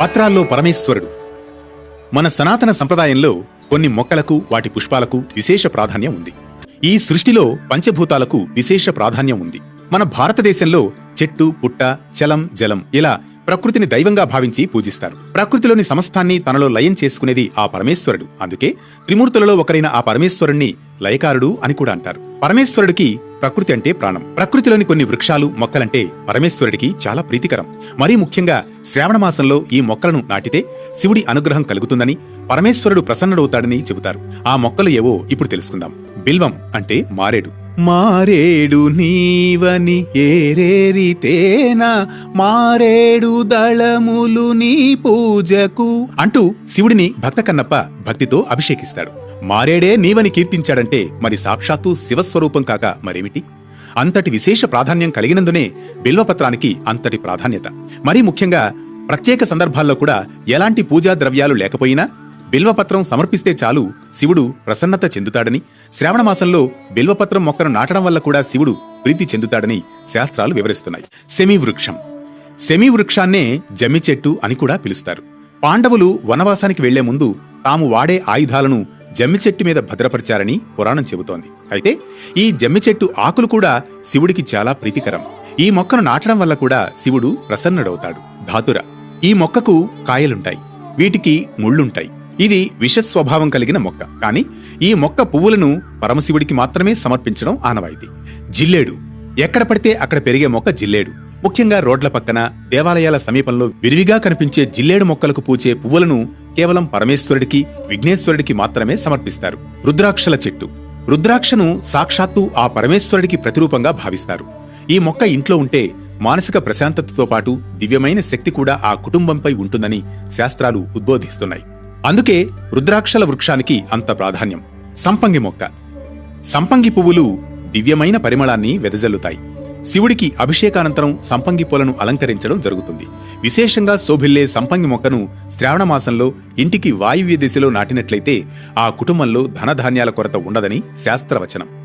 పత్రాల్లో పరమేశ్వరుడు. మన సనాతన సంప్రదాయంలో కొన్ని మొక్కలకు వాటి పుష్పాలకు విశేష ప్రాధాన్యం ఉంది. ఈ సృష్టిలో పంచభూతాలకు విశేష ప్రాధాన్యం ఉంది. మన భారతదేశంలో చెట్టు పుట్ట చలం జలం ఇలా ప్రకృతిని దైవంగా భావించి పూజిస్తారు. ప్రకృతిలోని సమస్తాన్ని తనలో లయం చేసుకునేది ఆ పరమేశ్వరుడు. అందుకే త్రిమూర్తులలో ఒకరైన ఆ పరమేశ్వరుణ్ణి లయకారుడు అని కూడా అంటారు. పరమేశ్వరుడికి ప్రకృతి అంటే ప్రాణం. ప్రకృతిలోని కొన్ని వృక్షాలు మొక్కలంటే పరమేశ్వరుడికి చాలా ప్రీతికరం. మరీ ముఖ్యంగా శ్రావణ మాసంలో ఈ మొక్కలను నాటితే శివుడి అనుగ్రహం కలుగుతుందని పరమేశ్వరుడు ప్రసన్నుడవుతాడని చెబుతారు. ఆ మొక్కలు ఏవో ఇప్పుడు తెలుసుకుందాం. బిల్వం అంటే మారేడు. మారేడు నీవని ఏరేరితేనా? మారేడు దళములు నీ పూజకు. అంటూ శివుడిని భక్త కన్నప్ప భక్తితో అభిషేకిస్తాడు. మారేడే నీవని కీర్తించాడంటే మరి సాక్షాత్తు శివస్వరూపం కాక మరేమిటి? అంతటి విశేష ప్రాధాన్యం కలిగినందునే బిల్వపత్రానికి అంతటి ప్రాధాన్యత. మరీ ముఖ్యంగా ప్రత్యేక సందర్భాల్లో కూడా ఎలాంటి పూజా ద్రవ్యాలు లేకపోయినా బిల్వపత్రం సమర్పిస్తే చాలు శివుడు ప్రసన్నత చెందుతాడని. శ్రావణమాసంలో బిల్వపత్రం మొక్కను నాటడం వల్ల కూడా శివుడు ప్రీతి చెందుతాడని శాస్త్రాలు వివరిస్తున్నాయి. సెమీ వృక్షం సెమీ వృక్షాన్నే జమ్మి చెట్టు అని కూడా పిలుస్తారు. పాండవులు వనవాసానికి వెళ్ళే ముందు తాము వాడే ఆయుధాలను జమ్మి చెట్టు మీద భద్రపరిచారని పురాణం చెబుతోంది. అయితే ఈ జమ్మి చెట్టు ఆకులు కూడా శివుడికి చాలా ప్రీతికరం. ఈ మొక్కను నాటడం వల్ల కూడా శివుడు ప్రసన్నుడవుతాడు. ధాతుర. ఈ మొక్కకు కాయలుంటాయి. వీటికి ముళ్ళుంటాయి. ఇది విష స్వభావం కలిగిన మొక్క. కానీ ఈ మొక్క పువ్వులను పరమశివుడికి మాత్రమే సమర్పించడం ఆనవాయితీ. జిల్లేడు. ఎక్కడ పడితే అక్కడ పెరిగే మొక్క జిల్లేడు. ముఖ్యంగా రోడ్ల పక్కన దేవాలయాల సమీపంలో విరివిగా కనిపించే జిల్లేడు మొక్కలకు పూచే పువ్వులను కేవలం పరమేశ్వరుడికి విఘ్నేశ్వరుడికి మాత్రమే సమర్పిస్తారు. రుద్రాక్షల చెట్టు. రుద్రాక్షను సాక్షాత్తు ఆ పరమేశ్వరుడికి ప్రతిరూపంగా భావిస్తారు. ఈ మొక్క ఇంట్లో ఉంటే మానసిక ప్రశాంతతతో పాటు దివ్యమైన శక్తి కూడా ఆ కుటుంబంపై ఉంటుందని శాస్త్రాలు ఉద్బోధిస్తున్నాయి. అందుకే రుద్రాక్షల వృక్షానికి అంత ప్రాధాన్యం. సంపంగి మొక్క. సంపంగి పువ్వులు దివ్యమైన పరిమళాన్ని వెదజల్లుతాయి. శివుడికి అభిషేకానంతరం సంపంగి పూలను అలంకరించడం జరుగుతుంది. విశేషంగా శోభిల్లే సంపంగి మొక్కను శ్రావణమాసంలో ఇంటికి వాయువ్య దిశలో నాటినట్లయితే ఆ కుటుంబంలో ధనధాన్యాల కొరత ఉండదని శాస్త్రవచనం.